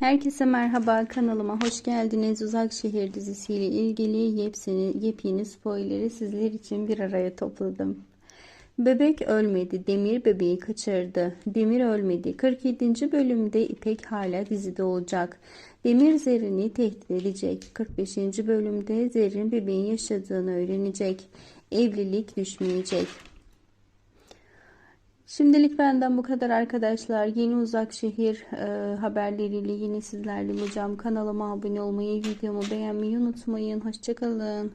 Herkese merhaba kanalıma hoş geldiniz. Uzak Şehir dizisiyle ilgili yepyeni, yepyeni spoiler'i sizler için bir araya topladım. Bebek ölmedi. Demir bebeği kaçırdı. Demir ölmedi. 47. bölümde İpek hala dizide olacak. Demir Zerrin'i tehdit edecek. 45. bölümde Zerrin bebeğin yaşadığını öğrenecek. Evlilik düşmeyecek. Şimdilik benden bu kadar arkadaşlar. Yeni uzak şehir e, haberleriyle yine sizlerle olacağım. Kanalıma abone olmayı, videomu beğenmeyi unutmayın. Hoşçakalın.